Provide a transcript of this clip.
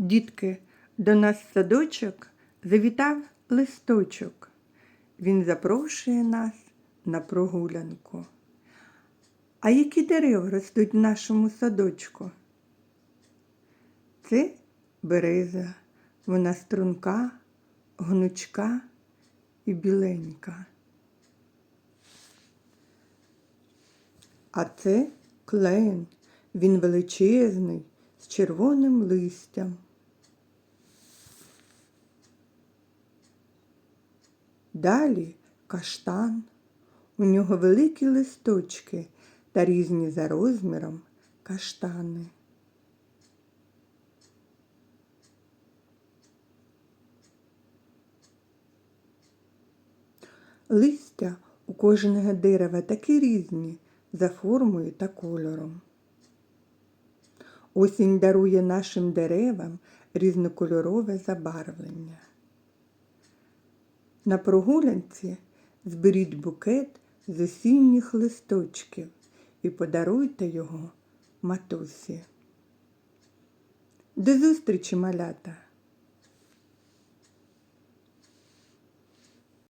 Дітки, до нас садочок завітав листочок. Він запрошує нас на прогулянку. А які дерева ростуть в нашому садочку? Це береза. Вона струнка, гнучка і біленька. А це клен. Він величезний, з червоним листям. Далі каштан. У нього великі листочки та різні за розміром каштани. Листя у кожного дерева такі різні за формою та кольором. Осінь дарує нашим деревам різнокольорове забарвлення. На прогулянці зберіть букет з осінніх листочків і подаруйте його матусі. До зустрічі, малята!